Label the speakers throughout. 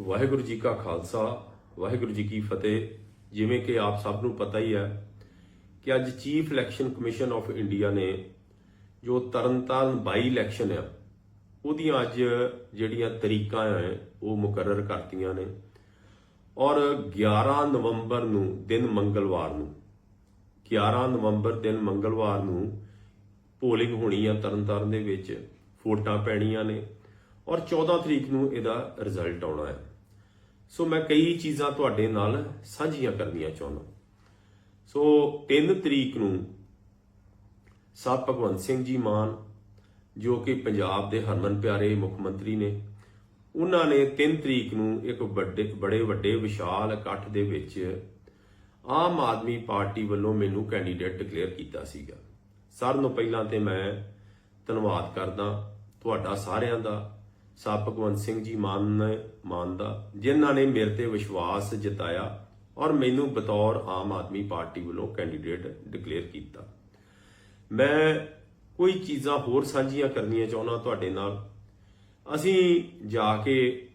Speaker 1: ਵਾਹਿਗੁਰੂ ਜੀ ਕਾ ਖਾਲਸਾ, ਵਾਹਿਗੁਰੂ ਜੀ ਕੀ ਫਤਿਹ। ਜਿਵੇਂ ਕਿ ਆਪ ਸਭ ਨੂੰ ਪਤਾ ਹੀ ਹੈ ਕਿ ਅੱਜ chief election commission of India ਨੇ ਜੋ ਤਰਨਤਾਰਨ ਬਾਈ ਇਲੈਕਸ਼ਨ ਆ, ਉਹਦੀਆਂ ਅੱਜ ਜਿਹੜੀਆਂ ਤਰੀਕਾਂ ਆ ਉਹ ਮੁਕਰਰ ਕਰਤੀਆਂ ਨੇ। ਔਰ 11 ਨਵੰਬਰ ਨੂੰ, ਦਿਨ ਮੰਗਲਵਾਰ ਨੂੰ 11 ਨਵੰਬਰ ਦਿਨ ਮੰਗਲਵਾਰ ਨੂੰ ਪੋਲਿੰਗ ਹੋਣੀ ਆ ਤਰਨਤਾਰਨ ਦੇ ਵਿੱਚ, ਵੋਟਾਂ ਪੈਣੀਆਂ ਨੇ। ਔਰ 14 ਤਰੀਕ ਨੂੰ ਇਹਦਾ ਰਿਜ਼ਲਟ ਆਉਣਾ ਹੈ। ਸੋ ਮੈਂ ਕਈ ਚੀਜ਼ਾਂ ਤੁਹਾਡੇ ਨਾਲ ਸਾਂਝੀਆਂ ਕਰਨੀਆਂ ਚਾਹੁੰਦਾ ਸੋ 3 ਤਰੀਕ ਨੂੰ ਸਾਹਿਬ ਭਗਵੰਤ ਸਿੰਘ ਜੀ ਮਾਨ, ਜੋ ਕਿ ਪੰਜਾਬ ਦੇ ਹਰਮਨ ਪਿਆਰੇ ਮੁੱਖ ਮੰਤਰੀ ਨੇ, ਉਹਨਾਂ ਨੇ 3 ਤਰੀਕ ਨੂੰ ਇੱਕ ਵੱਡੇ, ਬੜੇ ਵੱਡੇ ਵਿਸ਼ਾਲ ਇਕੱਠ ਦੇ ਵਿੱਚ ਆਮ ਆਦਮੀ ਪਾਰਟੀ ਵੱਲੋਂ ਮੈਨੂੰ ਕੈਂਡੀਡੇਟ ਡਿਕਲੇਅਰ ਕੀਤਾ ਸੀਗਾ। ਸਾਰਿਆਂ ਨੂੰ ਪਹਿਲਾਂ ਤੇ ਮੈਂ ਧੰਨਵਾਦ ਕਰਦਾ ਤੁਹਾਡਾ ਸਾਰਿਆਂ ਦਾ। ਸਾਹਿਬ ਭਗਵੰਤ ਸਿੰਘ ਜੀ ਮਾਨ ਮਾਨ ਦਾ ਜਿਨ੍ਹਾਂ ਨੇ ਮੇਰੇ ਤੇ ਵਿਸ਼ਵਾਸ ਜਤਾਇਆ ਔਰ ਮੈਨੂੰ ਬਤੌਰ ਆਮ ਆਦਮੀ ਪਾਰਟੀ ਵੱਲੋਂ ਕੈਂਡੀਡੇਟ ਡਿਕਲੇਅਰ ਕੀਤਾ। ਮੈਂ ਕੋਈ ਚੀਜ਼ਾਂ ਹੋਰ ਸਾਂਝੀਆਂ ਕਰਨੀਆਂ ਚਾਹੁੰਦਾ ਤੁਹਾਡੇ ਨਾਲ। ਅਸੀਂ ਜਾ ਕੇ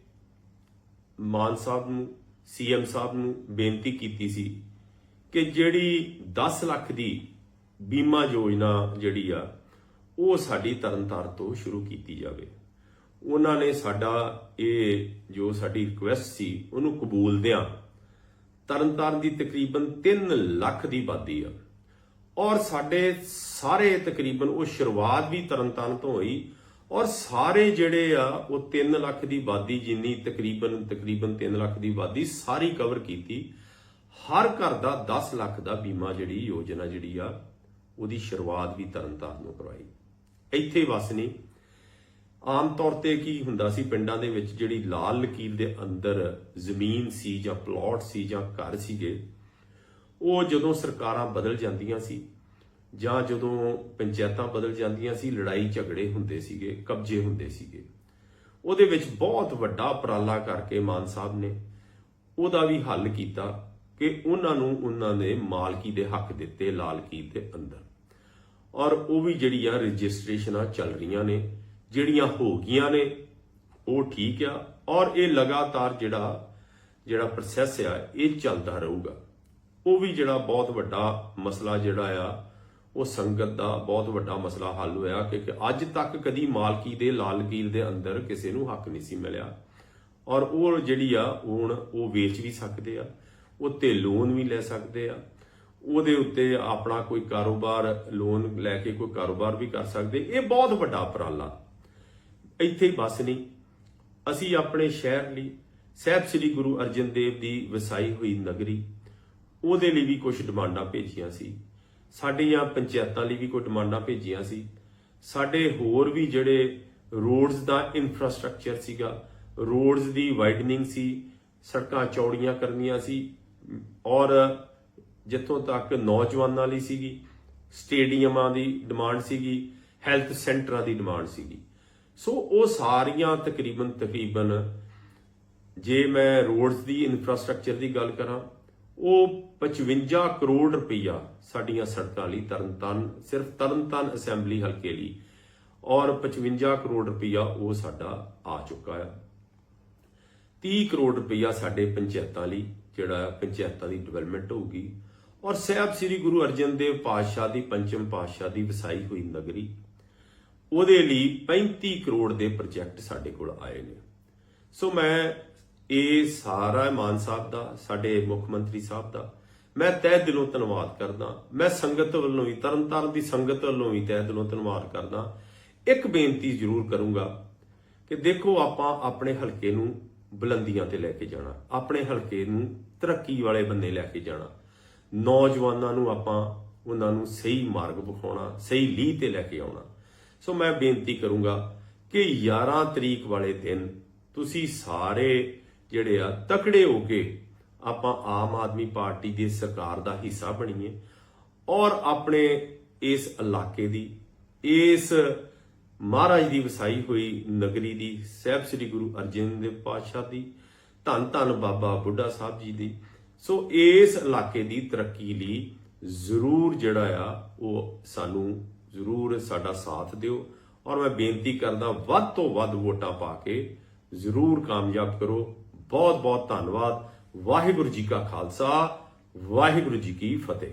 Speaker 1: ਮਾਨ ਸਾਹਿਬ ਨੂੰ, ਸੀਐਮ ਸਾਹਿਬ ਨੂੰ ਬੇਨਤੀ ਕੀਤੀ ਸੀ ਕਿ ਜਿਹੜੀ 10 ਲੱਖ ਦੀ ਬੀਮਾ ਯੋਜਨਾ ਜਿਹੜੀ ਆ, ਉਹ ਸਾਡੀ ਤਰਨਤਾਰਨ ਤੋਂ ਸ਼ੁਰੂ ਕੀਤੀ ਜਾਵੇ। ਉਹਨਾਂ ਨੇ ਸਾਡਾ ਇਹ ਜੋ ਸਾਡੀ ਰਿਕੁਐਸਟ ਸੀ, ਉਹਨੂੰ ਕਬੂਲਦਿਆਂ ਤਰਨਤਾਰਨ ਦੀ ਤਕਰੀਬਨ 3 ਲੱਖ ਦੀ ਆਬਾਦੀ ਆ। ਔਰ ਸਾਡੇ ਸਾਰੇ ਤਕਰੀਬਨ ਉਹ ਸ਼ੁਰੂਆਤ ਵੀ ਤਰਨਤਾਰਨ ਤੋਂ ਹੋਈ। ਔਰ ਸਾਰੇ ਜਿਹੜੇ ਆ, ਉਹ 3 ਲੱਖ ਦੀ ਆਬਾਦੀ, ਜਿੰਨੀ ਤਕਰੀਬਨ ਤਕਰੀਬਨ 3 ਲੱਖ ਦੀ ਆਬਾਦੀ, ਸਾਰੀ ਕਵਰ ਕੀਤੀ। ਹਰ ਘਰ ਦਾ 10 ਲੱਖ ਦਾ ਬੀਮਾ ਜਿਹੜੀ ਯੋਜਨਾ ਜਿਹੜੀ ਆ, ਉਹਦੀ ਸ਼ੁਰੂਆਤ ਵੀ ਤਰਨਤਾਰਨ ਨੂੰ ਕਰਵਾਈ। ਇੱਥੇ ਬਸ ਨਹੀਂ ਆਮ ਤੌਰ ਤੇ ਕੀ ਹੁੰਦਾ ਸੀ ਪਿੰਡਾਂ ਦੇ ਵਿੱਚ ਜਿਹੜੀ ਲਾਲ ਲਕੀਰ ਦੇ ਅੰਦਰ ਜ਼ਮੀਨ ਸੀ ਜਾਂ ਪਲਾਟ ਸੀ ਜਾਂ ਘਰ ਸੀਗੇ, ਉਹ ਜਦੋਂ ਸਰਕਾਰਾਂ ਬਦਲ ਜਾਂਦੀਆਂ ਸੀ ਜਾਂ ਜਦੋਂ ਪੰਚਾਇਤਾਂ ਬਦਲ ਜਾਂਦੀਆਂ ਸੀ, ਲੜਾਈ ਝਗੜੇ ਹੁੰਦੇ ਸੀਗੇ, ਕਬਜ਼ੇ ਹੁੰਦੇ ਸੀਗੇ, ਉਹਦੇ ਵਿੱਚ ਬਹੁਤ ਵੱਡਾ ਉਪਰਾਲਾ ਕਰਕੇ ਮਾਨ ਸਾਹਿਬ ਨੇ ਉਹਦਾ ਵੀ ਹੱਲ ਕੀਤਾ ਕਿ ਉਹਨਾਂ ਨੂੰ ਉਹਨਾਂ ਨੇ ਮਾਲਕੀ ਦੇ ਹੱਕ ਦਿੱਤੇ ਲਾਲ ਕੀਰ ਦੇ ਅੰਦਰ। ਔਰ ਉਹ ਵੀ ਜਿਹੜੀ ਆ ਰਜਿਸਟ੍ਰੇਸ਼ਨਾਂ ਚੱਲ ਰਹੀਆਂ ਨੇ ਜਿਹੜੀਆਂ ਹੋ ਗਈਆਂ ਨੇ, ਉਹ ਠੀਕ ਆ ਔਰ ਇਹ ਲਗਾਤਾਰ ਜਿਹੜਾ ਜਿਹੜਾ ਪ੍ਰੋਸੈਸ ਆ, ਇਹ ਚੱਲਦਾ ਰਹੂਗਾ। ਉਹ ਵੀ ਜਿਹੜਾ ਬਹੁਤ ਵੱਡਾ ਮਸਲਾ ਜਿਹੜਾ ਆ, ਉਹ ਸੰਗਤ ਦਾ ਬਹੁਤ ਵੱਡਾ ਮਸਲਾ ਹੱਲ ਹੋਇਆ, ਕਿਉਂਕਿ ਅੱਜ ਤੱਕ ਕਦੀ ਮਾਲਕੀ ਦੇ, ਲਾਲ ਲਾਲਗੀਰ ਦੇ ਅੰਦਰ ਕਿਸੇ ਨੂੰ ਹੱਕ ਨਹੀਂ ਸੀ ਮਿਲਿਆ। ਔਰ ਉਹ ਜਿਹੜੀ ਆ, ਹੁਣ ਉਹ ਵੇਚ ਵੀ ਸਕਦੇ ਆ ਉਹ ਤੇ ਲੋਨ ਵੀ ਲੈ ਸਕਦੇ ਆ, ਉਹਦੇ ਉੱਤੇ ਆਪਣਾ ਕੋਈ ਕਾਰੋਬਾਰ ਲੋਨ ਲੈ ਕੇ ਕੋਈ ਕਾਰੋਬਾਰ ਵੀ ਕਰ ਸਕਦੇ। ਇਹ ਬਹੁਤ ਵੱਡਾ ਉਪਰਾਲਾ। ਇੱਥੇ ਹੀ ਬਸ ਨਹੀਂ ਅਸੀਂ ਆਪਣੇ ਸ਼ਹਿਰ ਲਈ ਸਹਿਬ ਸ੍ਰੀ ਗੁਰੂ ਅਰਜਨ ਦੇਵ ਦੀ ਵਸਾਈ ਹੋਈ ਨਗਰੀ, ਉਹਦੇ ਲਈ ਵੀ ਕੁਝ ਡਿਮਾਂਡਾਂ ਭੇਜੀਆਂ ਸੀ। ਸਾਡੀਆਂ ਪੰਚਾਇਤਾਂ ਲਈ ਵੀ ਕੋਈ ਡਿਮਾਂਡਾਂ ਭੇਜੀਆਂ ਸੀ। ਸਾਡੇ ਹੋਰ ਵੀ ਜਿਹੜੇ ਰੋਡਸ ਦਾ ਇਨਫਰਾਸਟ੍ਰਕਚਰ ਸੀਗਾ, ਰੋਡਸ ਦੀ ਵਾਈਡਨਿੰਗ ਸੀ, ਸੜਕਾਂ ਚੌੜੀਆਂ ਕਰਨੀਆਂ ਸੀ, ਔਰ ਜਿੱਥੋਂ ਤੱਕ ਨੌਜਵਾਨਾਂ ਲਈ ਸੀਗੀ, ਸਟੇਡੀਅਮਾਂ ਦੀ ਡਿਮਾਂਡ ਸੀਗੀ ਹੈਲਥ ਸੈਂਟਰਾਂ ਦੀ ਡਿਮਾਂਡ ਸੀਗੀ। ਸੋ ਉਹ ਸਾਰੀਆਂ ਤਕਰੀਬਨ ਤਕਰੀਬਨ ਜੇ ਮੈਂ ਰੋਡਸ ਦੀ ਇਨਫਰਾਸਟ੍ਰਕਚਰ ਦੀ ਗੱਲ ਕਰਾਂ, ਉਹ 55 ਕਰੋੜ ਰੁਪਈਆ ਸਾਡੀਆਂ ਸੜਕਾਂ ਲਈ ਤਰਨਤਾਰਨ ਸਿਰਫ ਤਰਨਤਾਰਨ ਅਸੈਂਬਲੀ ਹਲਕੇ ਲਈ, ਔਰ 55 ਕਰੋੜ ਰੁਪਈਆ ਉਹ ਸਾਡਾ ਆ ਚੁੱਕਾ ਹੈ 30 ਕਰੋੜ ਰੁਪਈਆ ਸਾਡੇ ਪੰਚਾਇਤਾਂ ਲਈ, ਜਿਹੜਾ ਪੰਚਾਇਤਾਂ ਦੀ ਡਿਵੈਲਪਮੈਂਟ ਹੋਊਗੀ, ਔਰ ਸਾਹਿਬ ਸ੍ਰੀ ਗੁਰੂ ਅਰਜਨ ਦੇਵ ਪਾਤਸ਼ਾਹ ਦੀ, ਪੰਚਮ ਪਾਤਸ਼ਾਹ ਦੀ ਵਸਾਈ ਹੋਈ ਨਗਰੀ ਉਹਦੇ ਲਈ 35 ਕਰੋੜ ਦੇ ਪ੍ਰੋਜੈਕਟ ਸਾਡੇ ਕੋਲ ਆਏ ਨੇ। ਸੋ ਮੈਂ ਇਹ ਸਾਰਾ ਮਾਨ ਸਾਹਿਬ ਦਾ, ਸਾਡੇ ਮੁੱਖ ਮੰਤਰੀ ਸਾਹਿਬ ਦਾ, ਮੈਂ ਤਹਿ ਦਿਲੋਂ ਧੰਨਵਾਦ ਕਰਦਾ। ਮੈਂ ਸੰਗਤ ਵੱਲੋਂ ਵੀ, ਤਰਨਤਾਰਨ ਦੀ ਸੰਗਤ ਵੱਲੋਂ ਵੀ ਤਹਿ ਦਿਲੋਂ ਧੰਨਵਾਦ ਕਰਦਾ। ਇੱਕ ਬੇਨਤੀ ਜ਼ਰੂਰ ਕਰੂੰਗਾ ਕਿ ਦੇਖੋ ਆਪਾਂ ਆਪਣੇ ਹਲਕੇ ਨੂੰ ਬੁਲੰਦੀਆਂ ਤੇ ਲੈ ਕੇ ਜਾਣਾ, ਆਪਣੇ ਹਲਕੇ ਨੂੰ ਤਰੱਕੀ ਵਾਲੇ ਬੰਨੇ ਲੈ ਕੇ ਜਾਣਾ। ਨੌਜਵਾਨਾਂ ਨੂੰ ਆਪਾਂ ਉਹਨਾਂ ਨੂੰ ਸਹੀ ਮਾਰਗ ਵਿਖਾਉਣਾ, ਸਹੀ ਲੀਹ ਤੇ ਲੈ ਕੇ ਆਉਣਾ। ਸੋ ਮੈਂ ਬੇਨਤੀ ਕਰੂੰਗਾ ਕਿ 11 ਤਰੀਕ ਵਾਲੇ ਦਿਨ ਤੁਸੀਂ ਸਾਰੇ ਜਿਹੜੇ ਆ ਤਕੜੇ ਹੋ ਕੇ ਆਪਾਂ ਆਮ ਆਦਮੀ ਪਾਰਟੀ ਦੀ ਸਰਕਾਰ ਦਾ ਹਿੱਸਾ ਬਣੀਏ ਔਰ ਆਪਣੇ ਇਸ ਇਲਾਕੇ ਦੀ, ਇਸ ਮਹਾਰਾਜ ਦੀ ਵਸਾਈ ਹੋਈ ਨਗਰੀ ਦੀ, ਸਹਿਬ ਸ੍ਰੀ ਗੁਰੂ ਅਰਜਨ ਦੇਵ ਪਾਤਸ਼ਾਹ ਦੀ, ਧੰਨ ਧੰਨ ਬਾਬਾ ਬੁੱਢਾ ਸਾਹਿਬ ਜੀ ਦੀ, ਸੋ ਇਸ ਇਲਾਕੇ ਦੀ ਤਰੱਕੀ ਲਈ ਜ਼ਰੂਰ ਜਿਹੜਾ ਆ ਉਹ ਸਾਨੂੰ ਜ਼ਰੂਰ ਸਾਡਾ ਸਾਥ ਦਿਓ ਔਰ ਮੈਂ ਬੇਨਤੀ ਕਰਦਾ ਵੱਧ ਤੋਂ ਵੱਧ ਵੋਟਾਂ ਪਾ ਕੇ ਜ਼ਰੂਰ ਕਾਮਯਾਬ ਕਰੋ। ਬਹੁਤ ਬਹੁਤ ਧੰਨਵਾਦ। ਵਾਹਿਗੁਰੂ ਜੀ ਕਾ ਖਾਲਸਾ, ਵਾਹਿਗੁਰੂ ਜੀ ਕੀ ਫਤਿਹ।